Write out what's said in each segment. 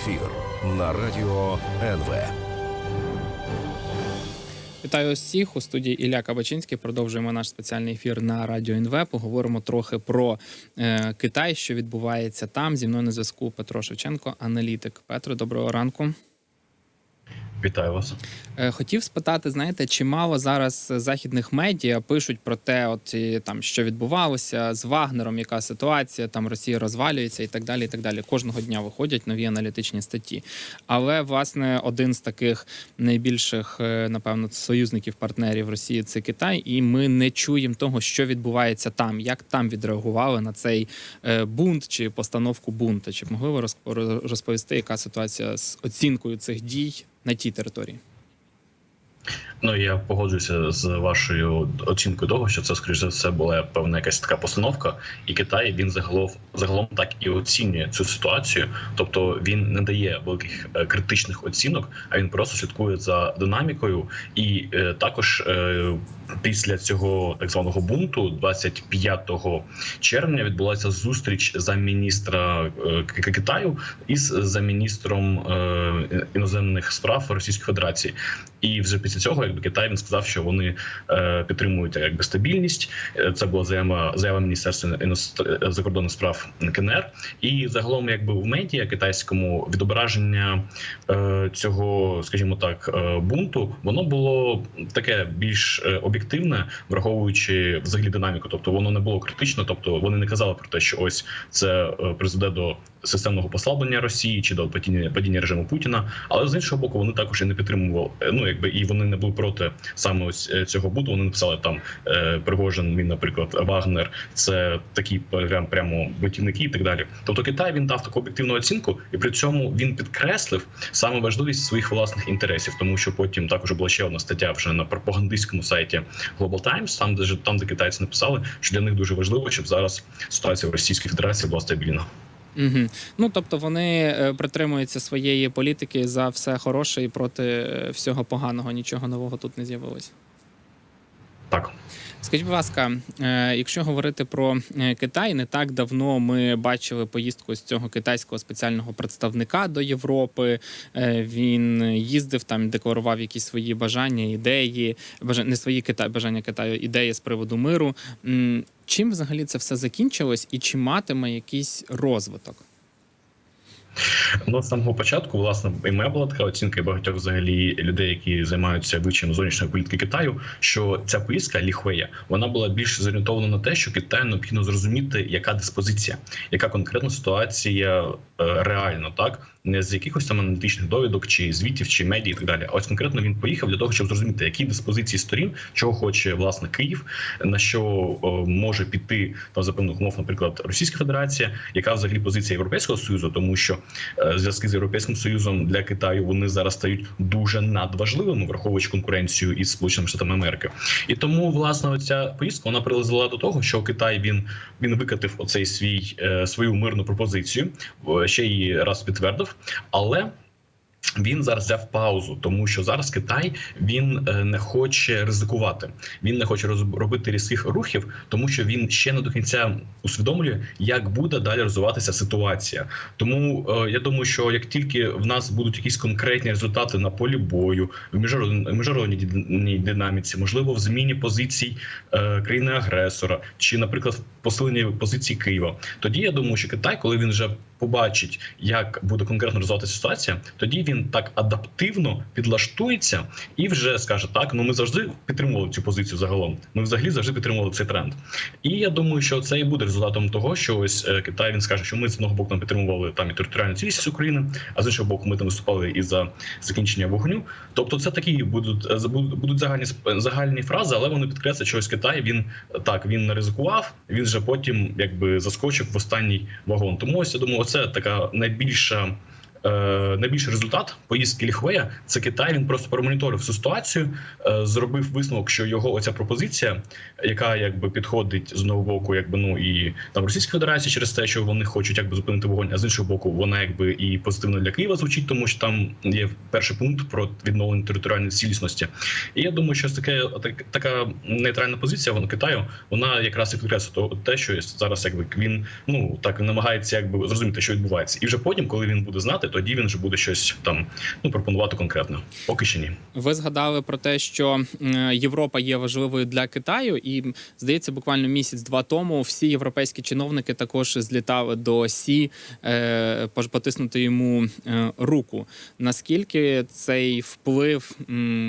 ефір на радіо НВ. Вітаю усіх у студії Ілля Кабачинський. Продовжуємо наш спеціальний ефір на радіо НВ. Поговоримо трохи про е, Китай, що відбувається там. Зі мною на зв'язку Петро Шевченко, аналітик. Петро, доброго ранку. Вітаю вас. Е, Хотів спитати, знаєте, чимало зараз західних медіа пишуть про те, от і, там що відбувалося з Вагнером, яка ситуація, там Росія розвалюється і так далі. І так далі. Кожного дня виходять нові аналітичні статті. Але власне один з таких найбільших, е, напевно, союзників партнерів Росії це Китай, і ми не чуємо того, що відбувається там, як там відреагували на цей е, бунт чи постановку бунта. Чи б могли ви розп- розповісти, яка ситуація з оцінкою цих дій на тій території? Ну я погоджуюся з вашою оцінкою того, що це скоріш за все була певна якась така постановка, і Китай він загалом загалом так і оцінює цю ситуацію. Тобто він не дає великих е, критичних оцінок, а він просто слідкує за динамікою. І е, також е, після цього так званого бунту, 25 червня, відбулася зустріч замміністра е, Китаю із замміністром е, іноземних справ Російської Федерації. І вже після цього, якби Китай він сказав, що вони е, підтримують якби стабільність. Е, Це була заява заява міністерства закордонних справ КНР. І загалом, якби в медіа китайському відображення е, цього, скажімо так, е, бунту, воно було таке більш е, об'єктивне, враховуючи взагалі динаміку. Тобто воно не було критично, тобто вони не казали про те, що ось це призведе до системного послаблення Росії чи до падіння падіння режиму Путіна. Але з іншого боку, вони також і не підтримували. Ну якби і вони не були проти саме ось е, цього бунту. Вони написали там е, Пригожин. Він, наприклад, Вагнер, це такі прям прямо бутівники і так далі. Тобто Китай він дав таку об'єктивну оцінку, і при цьому він підкреслив саме важливість своїх власних інтересів, тому що потім також була ще одна стаття вже на пропагандистському сайті Global Times, там де там, де китайці написали, що для них дуже важливо, щоб зараз ситуація в Російській Федерації була стабільна. Угу. Ну тобто вони е, притримуються своєї політики за все хороше і проти е, всього поганого. Нічого нового тут не з'явилось. Так. Скажіть, будь ласка, е, якщо говорити про е, Китай, не так давно ми бачили поїздку з цього китайського спеціального представника до Європи. Е, Він їздив там, декларував якісь свої бажання, ідеї, не свої Китай, бажання Китаю, ідеї з приводу миру. Чим взагалі це все закінчилось, і чи матиме якийсь розвиток? Ну, з самого початку, власне, і моя була така оцінка і багатьох взагалі людей, які займаються вивченням зовнішньої політики Китаю, що ця поїздка Ліхвея вона була більш зорієнтована на те, що Китаю необхідно зрозуміти, яка диспозиція, яка конкретна ситуація е, реально, так з якихось там аналітичних довідок, чи звітів, чи медіа і так далі. Ось конкретно він поїхав для того, щоб зрозуміти, які диспозиції сторін, чого хоче власне Київ, на що е, може піти там за певних умов, наприклад, Російська Федерація, яка взагалі позиція Європейського союзу, тому що е, зв'язки з європейським союзом для Китаю вони зараз стають дуже надважливими, враховуючи конкуренцію із Сполученими Штатами Америки. І тому власне ця поїздка вона призвела до того, що Китай він він викатив оцей свій е, свою мирну пропозицію, ще її раз підтвердив, але. Він зараз взяв паузу, тому що зараз Китай він е, не хоче ризикувати. Він не хоче робити різких рухів, тому що він ще не до кінця усвідомлює, як буде далі розвиватися ситуація. Тому е, я думаю, що як тільки в нас будуть якісь конкретні результати на полі бою, в міжнародній динаміці, можливо, в зміні позицій е, країни-агресора, чи, наприклад, в посиленні позиції Києва, тоді я думаю, що Китай, коли він вже побачить, як буде конкретно розвиватися ситуація, тоді він так адаптивно підлаштується і вже скаже: так, ну ми завжди підтримували цю позицію загалом. Ми взагалі завжди підтримували цей тренд. І я думаю, що це і буде результатом того, що ось е, Китай він скаже, що ми з одного боку там підтримували там і територіальну цілісність України, а з іншого боку, ми там виступали і за закінчення вогню. Тобто, це такі будуть е, будуть загальні загальні фрази, але вони підкреслять, що ось Китай він так він не ризикував. Він вже потім якби заскочив в останній вагон. Тому ось я думаю, оце така найбільша. Е, Найбільший результат поїздки Ліхвея це Китай. Він просто промоніторив цю ситуацію, е, зробив висновок, що його оця пропозиція, яка якби підходить з одного боку, якби ну і там Російська Федерація через те, що вони хочуть якби зупинити вогонь, а з іншого боку, вона якби і позитивно для Києва звучить, тому що там є перший пункт про відновлення територіальної цілісності. І я думаю, що таке так, така нейтральна позиція вона Китаю, вона якраз і підкреслює те, що зараз якби він ну так намагається якби зрозуміти, що відбувається, і вже потім, коли він буде знати, тоді він вже буде щось там ну пропонувати конкретно. Поки що ні. Ви згадали про те, що Європа є важливою для Китаю, і здається, буквально місяць-два тому всі європейські чиновники також злітали до Сі е, потиснути йому е, руку. Наскільки цей вплив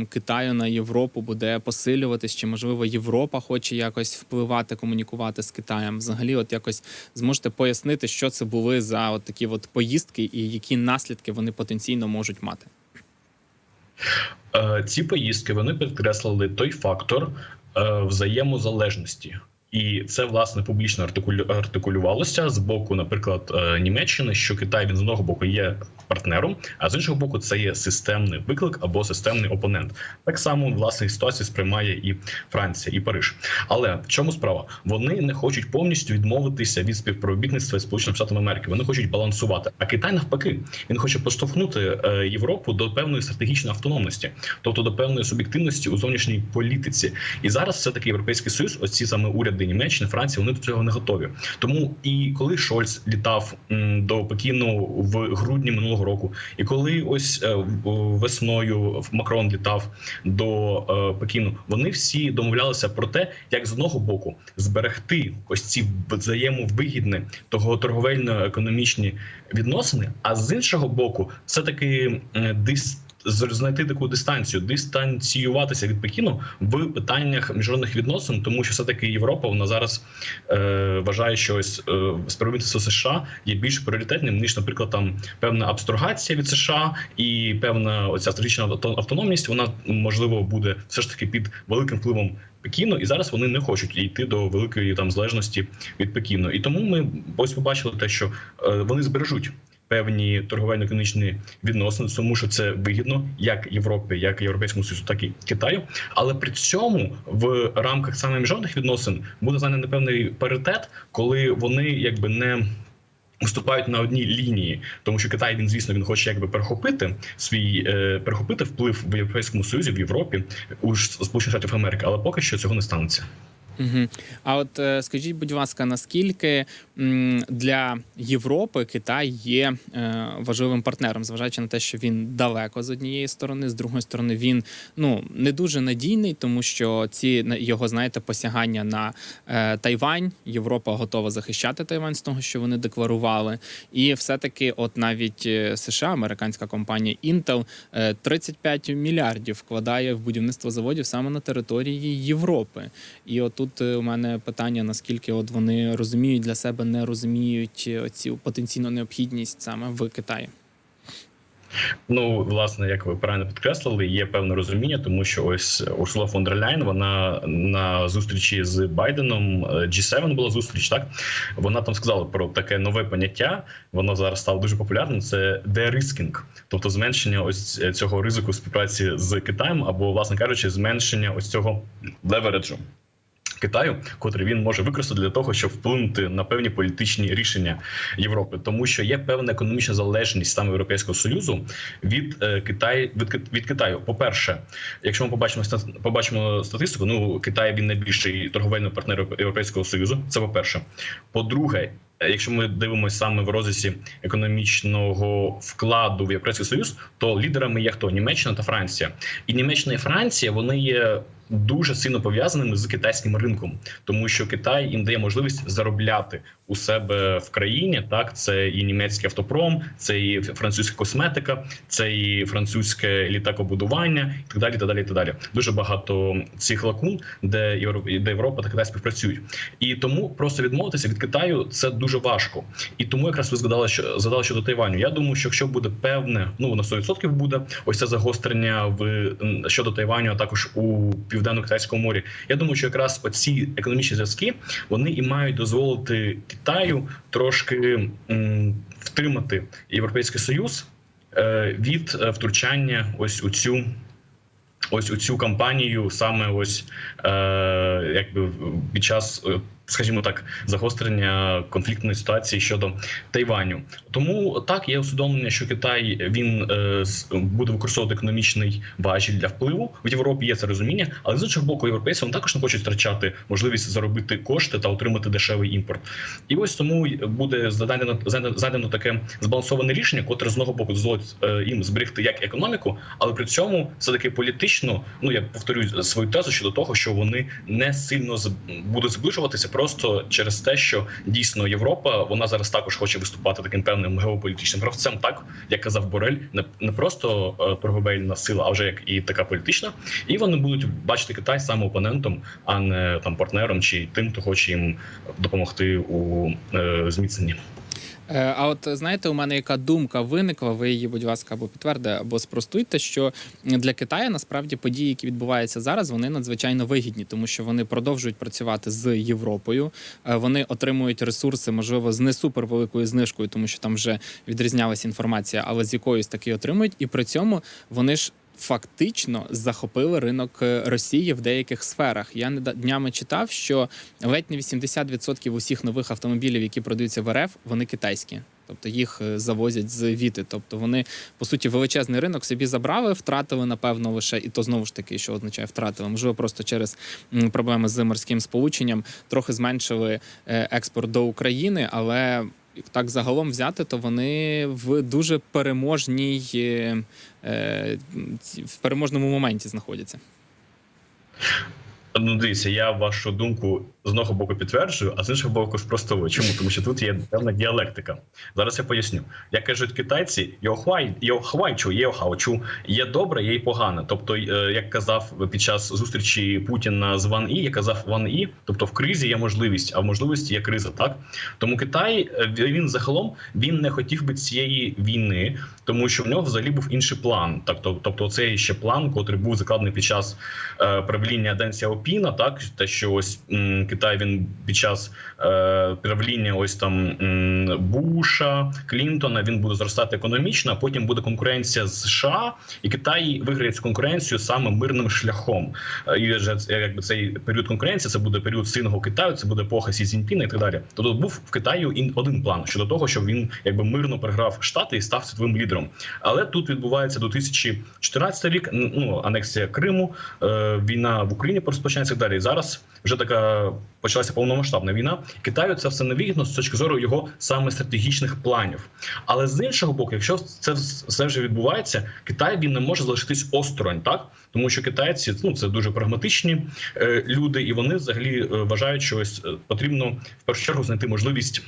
Китаю на Європу буде посилюватись? Чи можливо Європа хоче якось впливати, комунікувати з Китаєм? Взагалі, от якось зможете пояснити, що це були за от такі от поїздки, і які наслідки вони потенційно можуть мати? Е, Ці поїздки вони підкреслили той фактор е, взаємозалежності. І це власне публічно артикулю- артикулювалося з боку, наприклад, е, Німеччини, що Китай він з одного боку є партнером, а з іншого боку, це є системний виклик або системний опонент. Так само власне ситуацію сприймає і Франція, і Париж. Але в чому справа? Вони не хочуть повністю відмовитися від співробітництва з Сполученими Штатами Америки. Вони хочуть балансувати. А Китай навпаки він хоче поштовхнути е, Європу до певної стратегічної автономності, тобто до певної суб'єктивності у зовнішній політиці. І зараз все таки європейський союз, ось ці саме уряди Німеччини, Франції, вони до цього не готові. Тому і коли Шольц літав до Пекіну в грудні минулого року, і коли ось е, в- весною Макрон літав до е, Пекіну, вони всі домовлялися про те, як з одного боку зберегти ось ці взаємовигідні того торговельно-економічні відносини, а з іншого боку, все таки дис. Знайти таку дистанцію, дистанціюватися від Пекіну в питаннях міжнародних відносин, тому що все таки Європа вона зараз е, вважає, що ось е, співробітництво США є більш пріоритетним ніж, наприклад, там певна абстрагація від США і певна оця стратегічна авто- автономність. Вона можливо буде все ж таки під великим впливом Пекіну, і зараз вони не хочуть йти до великої там залежності від Пекіну. І тому ми ось побачили те, що е, вони збережуть. Певні торговельно-економічні відносини, тому що це вигідно як Європі, як Європейському Союзу, так і Китаю. Але при цьому в рамках саме міжнародних відносин буде знайдений певний паритет, коли вони якби не виступають на одній лінії, тому що Китай він, звісно, він хоче якби перехопити свій е, перехопити вплив в Європейському Союзі в Європі у Сполучених Штатів Америки, але поки що цього не станеться. Угу. А от е, скажіть, будь ласка, наскільки для Європи Китай є е, важливим партнером, зважаючи на те, що він далеко з однієї сторони, з другої сторони, він ну не дуже надійний, тому що ці його знаєте посягання на е, Тайвань. Європа готова захищати Тайвань з того, що вони декларували, і все-таки, от навіть США, американська компанія Intel, е, 35 мільярдів вкладає в будівництво заводів саме на території Європи. І от тут е, у мене питання: наскільки от вони розуміють для себе, не розуміють е, цю потенційну необхідність саме в Китаї. Ну, власне, як ви правильно підкреслили, є певне розуміння, тому що ось Урсула фон дер Ляйн, вона на зустрічі з Байденом е, G7 була зустріч. Так вона там сказала про таке нове поняття. Воно зараз стало дуже популярним. Це de-risking, тобто зменшення ось цього ризику співпраці з Китаєм, або, власне кажучи, зменшення ось цього левереджу. Китаю, котрий він може використати для того, щоб вплинути на певні політичні рішення Європи, тому що є певна економічна залежність саме Європейського союзу від е, Китаю від, від Китаю. По перше, якщо ми побачимо побачимо статистику, ну Китай він найбільший торговельний партнер Європейського союзу. Це по перше. По-друге, е, якщо ми дивимося саме в розрізі економічного вкладу в Європейський Союз, то лідерами є хто Німеччина та Франція, і Німеччина і Франція вони є дуже сильно пов'язаними з китайським ринком, тому що Китай їм дає можливість заробляти у себе в країні. Так, це і німецький автопром, це і французька косметика, це і французьке літакобудування, і так далі. Так далі, так далі. Дуже багато цих лакун, де Європа, та Китай співпрацюють, і тому просто відмовитися від Китаю це дуже важко. І тому якраз ви згадали, що згадали щодо Тайваню. Я думаю, що якщо буде певне, ну воно 100% буде ось це загострення в щодо Тайваню, а також у південно-китайському морі. Я думаю, що якраз оці економічні зв'язки вони і мають дозволити Китаю трошки втримати Європейський Союз е, від е, втручання ось у цю. Ось у цю кампанію саме ось е, якби під час е, скажімо так, загострення конфліктної ситуації щодо Тайваню. Тому так є усвідомлення, що Китай він е, буде використовувати економічний важіль для впливу в Європі. Є це розуміння, але з іншого боку, європейці вони також не хочуть втрачати можливість заробити кошти та отримати дешевий імпорт. І ось тому буде знайдено знайдено таке збалансоване рішення, котре з одного боку дозволить е, їм зберегти як економіку, але при цьому все таки політично. Ну я повторюю свою тезу щодо того, що вони не сильно будуть зближуватися просто через те, що дійсно Європа вона зараз також хоче виступати таким певним геополітичним гравцем, так як казав Борель, не, не просто е, торговельна сила, а вже як і така політична. І вони будуть бачити Китай саме опонентом, а не там партнером чи тим, хто хоче їм допомогти у е, зміцненні. Е, А от знаєте, у мене яка думка виникла, ви її, будь ласка, або підтвердите, або спростуйте, що для Китаю насправді події, які відбуваються зараз, вони надзвичайно вигідні, тому що вони продовжують працювати з Європою. Е, Вони отримують ресурси, можливо, з не супервеликою знижкою, тому що там вже відрізнялася інформація, але з якоюсь таки отримують. І при цьому вони ж. Фактично захопили ринок е, Росії в деяких сферах. Я днями читав, що ледь не 80% усіх нових автомобілів, які продаються в РФ, вони китайські. Тобто їх е, завозять з Віти. Тобто вони по суті величезний ринок собі забрали, втратили напевно лише і то знову ж таки, що означає втратили. Можливо, просто через проблеми з морським сполученням трохи зменшили е, експорт до України, але. Так загалом взяти, то вони в дуже переможній е, е, в переможному моменті знаходяться. Ну, дивіться, я вашу думку з одного боку підтверджую, а з іншого боку спростовую. Чому? Тому що тут є певна діалектика. Зараз я поясню. Як кажуть китайці, йохвай, йохвайчу, йохаучу, є добре, є й погане. Тобто, е, як казав під час зустрічі Путіна з Ван І, я казав Ван І, тобто в кризі є можливість, а в можливості є криза. Так тому Китай е, він загалом він не хотів би цієї війни, тому що в нього взагалі був інший план. Так, то- тобто, цей ще план, котрий був закладений під час е, правління Ден Сяопіна, так те, що ось Китай він під час е, правління ось там Буша, Клінтона він буде зростати економічно, а потім буде конкуренція з США, і Китай виграє цю конкуренцію саме мирним шляхом. Е, І вже якби цей період конкуренції, це буде період сильного Китаю, це буде епоха Сі Цзіньпіна і так далі. Тобто був в Китаю ін- один план щодо того, щоб він якби мирно переграв штати і став світовим лідером. Але тут відбувається 2014 рік. Ну анексія Криму, е, війна в Україні розпочинається і далі. І зараз вже така почалася повномасштабна війна. Китаю це все невигідно з точки зору його саме стратегічних планів. Але з іншого боку, якщо це все вже відбувається, Китай він не може залишитись осторонь, так тому що китайці ну це дуже прагматичні е, люди, і вони взагалі е, вважають, що ось е, потрібно в першу чергу знайти можливість.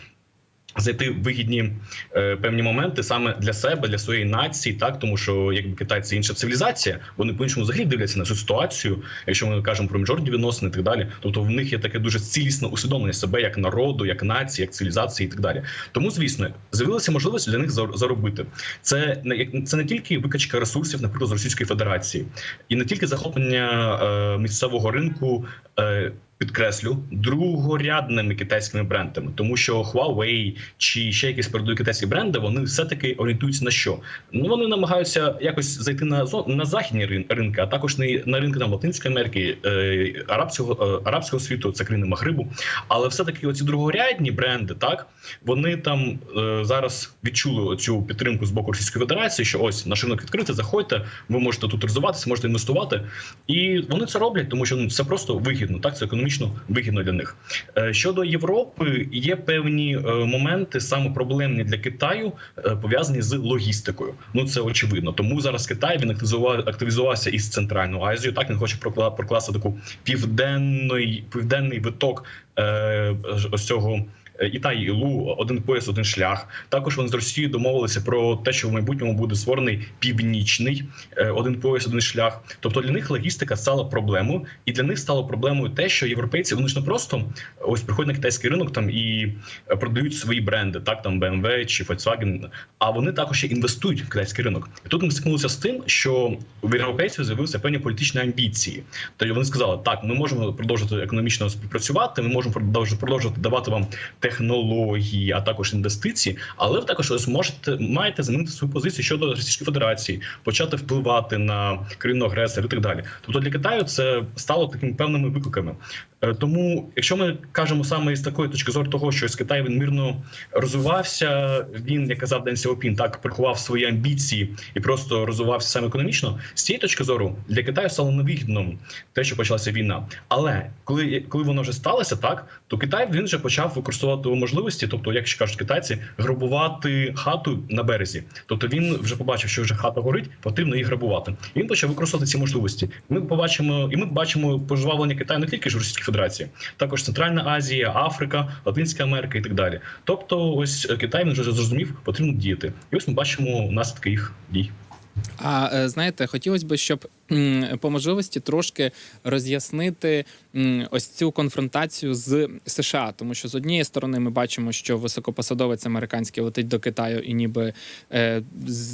Зайти в вигідні е, певні моменти саме для себе, для своєї нації, так тому що якби Китай це інша цивілізація, вони по іншому взагалі дивляться на цю ситуацію. Якщо ми кажемо про міжнародні відносини і так далі, тобто в них є таке дуже цілісне усвідомлення себе як народу, як нації, як цивілізації і так далі. Тому, звісно, з'явилася можливість для них заробити. Це не як- це не тільки викачка ресурсів, наприклад, з Російської Федерації, і не тільки захоплення е, місцевого ринку. Е, Підкреслю другорядними китайськими брендами, тому що Huawei чи ще якісь передові китайські бренди, вони все таки орієнтуються на що? Ну вони намагаються якось зайти на на західні ринки, а також на, ринки там Латинської Америки, е, арабського е, арабського світу, це країни Махрибу. Але все таки оці другорядні бренди, так вони там е, зараз відчули цю підтримку з боку Російської Федерації, що ось наш ринок відкритий, заходьте, ви можете тут розвиватися, можете інвестувати, і вони це роблять, тому що ну це просто вигідно, так це економічно вигідно для них. Е, Щодо Європи, є певні е, моменти саме проблемні для Китаю, е, пов'язані з логістикою. Ну це очевидно. Тому зараз Китай він активізував активізувався із центральною Азією. Так він хоче прокла- прокласти таку південний південний виток ось цього. Ітай і Лу, один пояс, один шлях. Також вони з Росією домовилися про те, що в майбутньому буде створений північний е, один пояс, один шлях. Тобто для них логістика стала проблемою, і для них стало проблемою те, що європейці вони ж не просто ось приходять на китайський ринок там і е, продають свої бренди, так там BMW чи Volkswagen, а вони також і інвестують в китайський ринок. І тут ми стикнулися з тим, що в європейців з'явилися певні політичні амбіції. Тобто вони сказали, так, ми можемо продовжити економічно співпрацювати, ми можемо продовжувати давати вам технології, а також інвестиції, але ви також ось можете маєте змінити свою позицію щодо Російської Федерації, почати впливати на країну агресора і так далі. Тобто для Китаю це стало такими певними викликами. Е, Тому, якщо ми кажемо саме з такої точки зору того, що з Китай він мирно розвивався, він, як казав Ден Сяопін, так приховав свої амбіції і просто розвивався саме економічно. З цієї точки зору для Китаю стало невигідно те, що почалася війна. Але коли, коли воно вже сталося, так то Китай він вже почав використовувати можливості, тобто, як ще кажуть китайці, грабувати хату на березі. Тобто він вже побачив, що вже хата горить, потрібно її грабувати. І він почав використовувати ці можливості. Ми побачимо, і ми бачимо пожвавлення Китаю не тільки ж в Російській Федерації, також Центральна Азія, Африка, Латинська Америка і так далі. Тобто, ось е, Китай він вже зрозумів, потрібно діяти. І ось ми бачимо наслідки їх дій. А е, знаєте, хотілося б, щоб по можливості трошки роз'яснити ось цю конфронтацію з США, тому що з однієї сторони ми бачимо, що високопосадовець американський летить до Китаю, і ніби е,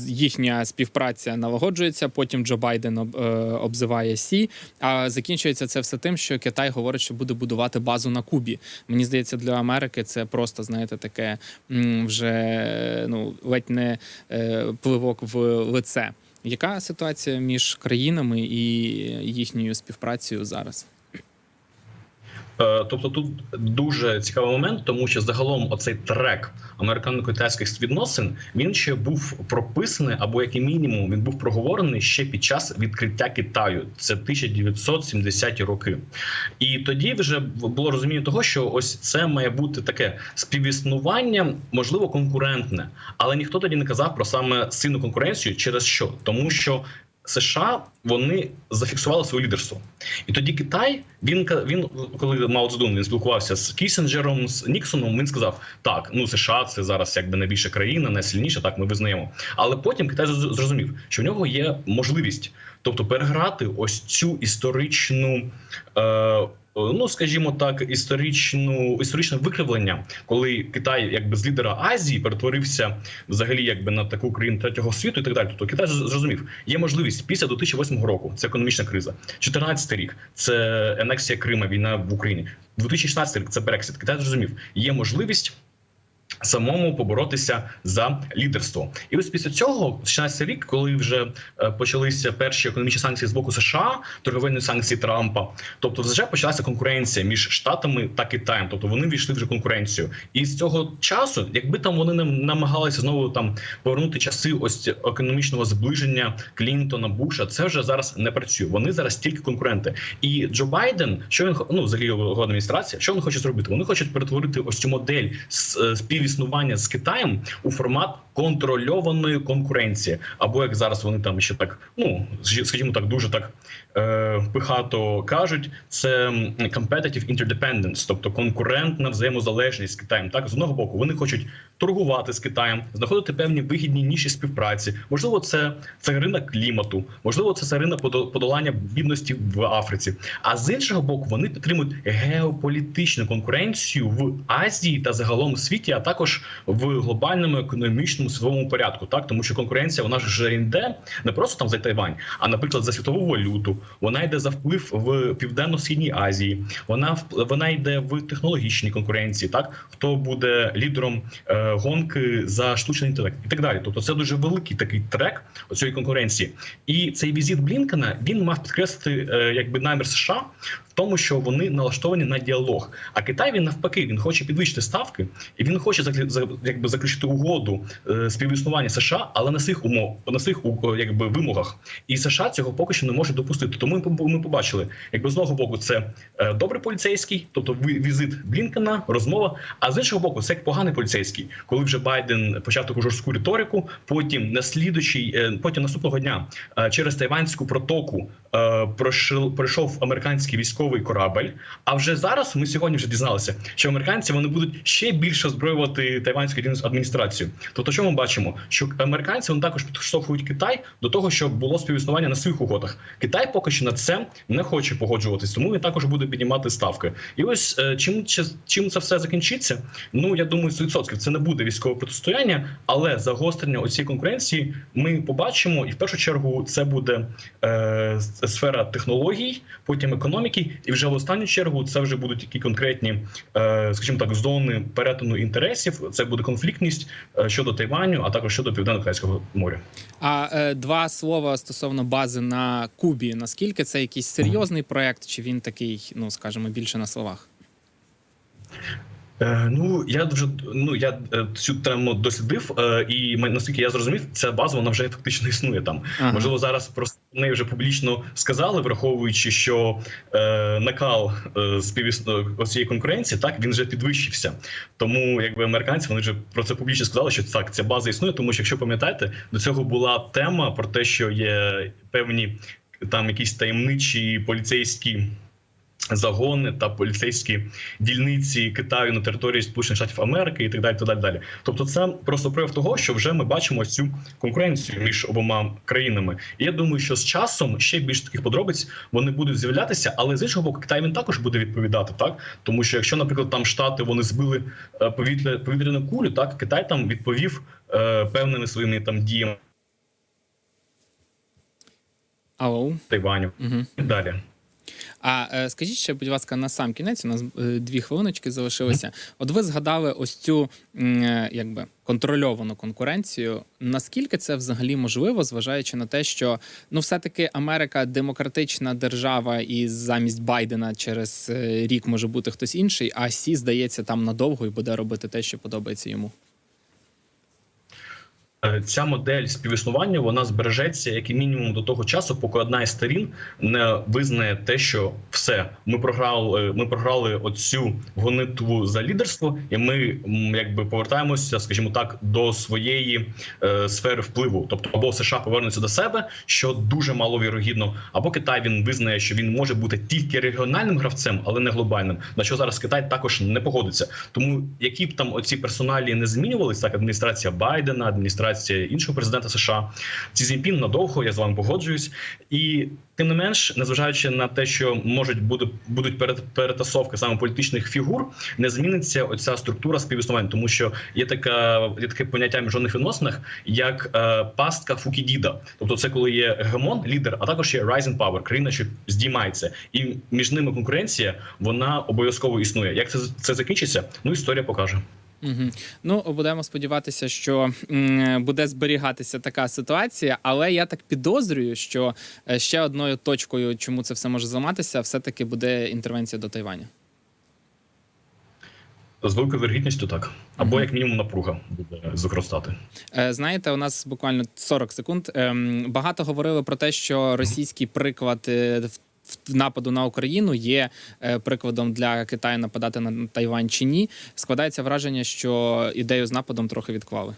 їхня співпраця налагоджується. Потім Джо Байден е, обзиває Сі. А закінчується це все тим, що Китай говорить, що буде будувати базу на Кубі. Мені здається, для Америки це просто знаєте таке вже ну ледь не е, пливок в лице. Яка ситуація між країнами і їхньою співпрацею зараз? Е, Тобто тут дуже цікавий момент, тому що загалом оцей трек американо-китайських відносин він ще був прописаний, або як і мінімум він був проговорений ще під час відкриття Китаю. Це 1970-ті роки. І тоді вже було розуміння того, що ось це має бути таке співіснування, можливо, конкурентне, але ніхто тоді не казав про саме сильну конкуренцію. Через що? Тому що США вони зафіксували своє лідерство, і тоді Китай він він коли Мао Цзедун він спілкувався з Кісінджером, з Ніксоном. Він сказав: так, ну США це зараз якби найбільша країна, найсильніша. Так ми визнаємо. Але потім Китай зрозумів, що в нього є можливість, тобто переграти ось цю історичну. Е, Ну, скажімо так, історичну історичне викривлення, коли Китай, якби з лідера Азії, перетворився взагалі якби на таку країну третього світу і так далі. Тобто Китай зрозумів, є можливість після 2008 року. Це економічна криза. 14 рік це анексія Крима, війна в Україні. 2016 рік це Брексит. Китай зрозумів, є можливість. Самому поборотися за лідерство, і ось після цього, 16 рік, коли вже е, почалися перші економічні санкції з боку США, торговельні санкції Трампа, тобто вже почалася конкуренція між штатами та Китаєм. Тобто вони війшли вже конкуренцію. І з цього часу, якби там вони не намагалися знову там повернути часи ось економічного зближення Клінтона, Буша, це вже зараз не працює. Вони зараз тільки конкуренти. І Джо Байден, що він ну взагалі його адміністрація, що вони хочуть зробити? Вони хочуть перетворити ось цю модель з е, співіснування з Китаєм у формат контрольованої конкуренції, або як зараз вони там ще так, ну скажі- скажімо так, дуже так е, пихато кажуть, це competitive interdependence, тобто конкурентна взаємозалежність з Китаєм. Так з одного боку вони хочуть торгувати з Китаєм, знаходити певні вигідні ніші співпраці. Можливо, це це ринок клімату, можливо, це ринок подолання бідності в Африці. А з іншого боку, вони підтримують геополітичну конкуренцію в Азії та загалом світі, а також в глобальному економічному світовому порядку. Так, тому що конкуренція вона ж вже йде не просто там за Тайвань, а наприклад за світову валюту. Вона йде за вплив в південно-східній Азії. Вона вона йде в технологічній конкуренції. Так хто буде лідером е, гонки за штучний інтелект і так далі. Тобто, це дуже великий такий трек оцієї конкуренції. І цей візит Блінкена він мав підкреслити е, якби намір США в тому, що вони налаштовані на діалог. А Китай він навпаки він хоче підвищити ставки, і він хоче якби заключити угоду е, співіснування США, але на своїх умов, на своїх якби вимогах. І США цього поки що не може допустити. Тому ми побачили, якби з одного боку це е, добрий поліцейський, тобто візит Блінкена, розмова. А з іншого боку, це як поганий поліцейський, коли вже Байден почав таку жорстку риторику. Потім на слідучий, е, потім наступного дня через Тайванську протоку пройшов американський військовий корабель. А вже зараз ми сьогодні вже дізналися, що американці вони будуть ще більше озброювати тайванську адміністрацію. Тобто, що ми бачимо, що американці вони також підштовхують Китай до того, щоб було співіснування на своїх угодах. Китай поки що на це не хоче погоджуватись, тому він також буде піднімати ставки. І ось е, чим чим це все закінчиться? Ну я думаю, 100% це не буде військове протистояння, але загострення оцієї конкуренції ми побачимо, і в першу чергу це буде е, сфера технологій, потім економіки, і вже в останню чергу це вже будуть такі конкретні, е, скажімо так, зони перетину інтересів. Інтересів. Це буде конфліктність е, щодо Тайваню, а також щодо південно-китайського моря. А е, два слова стосовно бази на Кубі. Наскільки це якийсь серйозний проект, чи він такий, ну скажімо, більше на словах? Е, ну я дуже ну я е, цю тему дослідив, е, і наскільки я зрозумів, ця база вона вже фактично існує там. Ага. Можливо, зараз просто про неї вже публічно сказали, враховуючи, що е, накал е, співісно цієї конкуренції, так він вже підвищився. Тому якби американці вони вже про це публічно сказали, що так, ця база існує. Тому що, якщо пам'ятаєте, до цього була тема про те, що є певні там якісь таємничі поліцейські. Загони та поліцейські дільниці Китаю на території Сполучених Штатів Америки і так далі. так далі, далі. Тобто, це просто прояв того, що вже ми бачимо цю конкуренцію між обома країнами. І я думаю, що з часом ще більше таких подробиць вони будуть з'являтися, але з іншого боку, Китай він також буде відповідати, так тому що якщо, наприклад, там штати вони збили е, повітря повітряну кулю, так Китай там відповів е, певними своїми там діями Ау. Тайваню Угу. і далі. А е, скажіть ще, будь ласка, на сам кінець, у нас е, дві хвилиночки залишилося. От ви згадали ось цю е, якби контрольовану конкуренцію. Наскільки це взагалі можливо, зважаючи на те, що ну, все-таки Америка демократична держава, і замість Байдена через рік може бути хтось інший, а Сі, здається, там надовго і буде робити те, що подобається йому. Е, Ця модель співіснування вона збережеться як і мінімум до того часу, поки одна із сторін не визнає те, що все ми програли. Ми програли оцю гонитву за лідерство, і ми якби повертаємося, скажімо так, до своєї е, сфери впливу. Тобто, або США повернуться до себе, що дуже маловірогідно, або Китай він визнає, що він може бути тільки регіональним гравцем, але не глобальним. На що зараз Китай також не погодиться. Тому які б там оці персоналі не змінювалися, так адміністрація Байдена, адміністрація іншого президента США, Ці Цзіньпін надовго, я з вами погоджуюсь, і тим не менш, незважаючи на те, що можуть буде будуть перет- перетасовки саме політичних фігур, не зміниться оця структура співіснування, тому що є така є таке поняття в міжнародних відносинах, як е, пастка Фукідіда. Тобто, це коли є гегемон, лідер, а також є rising power, країна, що здіймається, і між ними конкуренція вона обов'язково існує. Як це це закінчиться? Ну історія покаже. Угу. Ну, будемо сподіватися, що м, буде зберігатися така ситуація, але я так підозрюю, що е, ще одною точкою, чому це все може зламатися, все-таки буде інтервенція до Тайваня. З великою вірогідністю так, або як мінімум напруга буде зростати. Е, Знаєте, у нас буквально 40 секунд. Ем, Багато говорили про те, що російський приклад е, в нападу на Україну є е, прикладом для Китаю нападати на Тайвань чи ні. Складається враження, що ідею з нападом трохи відклали.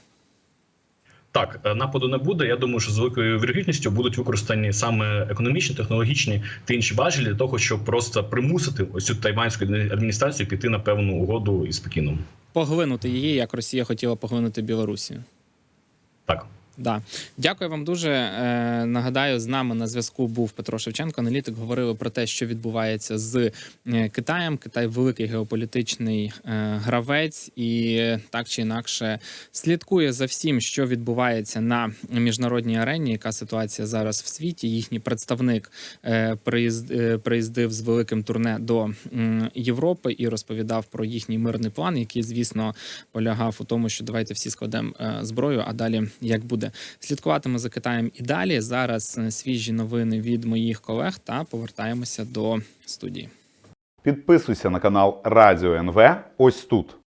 Так, е, нападу не буде. Я думаю, що з великою вірогідністю будуть використані саме економічні, технологічні та інші важелі для того, щоб просто примусити ось цю тайванську адміністрацію піти на певну угоду із Пекіном. Поглинути її, як Росія хотіла поглинути Білорусію. Так. Да, дякую вам дуже. Е, нагадаю, з нами на зв'язку був Петро Шевченко. Аналітик говорили про те, що відбувається з е, Китаєм. Китай великий геополітичний е, гравець, і е, так чи інакше слідкує за всім, що відбувається на міжнародній арені. Яка ситуація зараз в світі? Їхній представник е, приїзд, е, приїздив з великим турне до м, Європи і розповідав про їхній мирний план, який, звісно, полягав у тому, що давайте всі складемо е, зброю, а далі як буде. Слідкуватиме за Китаєм і далі. Зараз е, свіжі новини від моїх колег та повертаємося до студії. Підписуйся на канал Радіо НВ ось тут.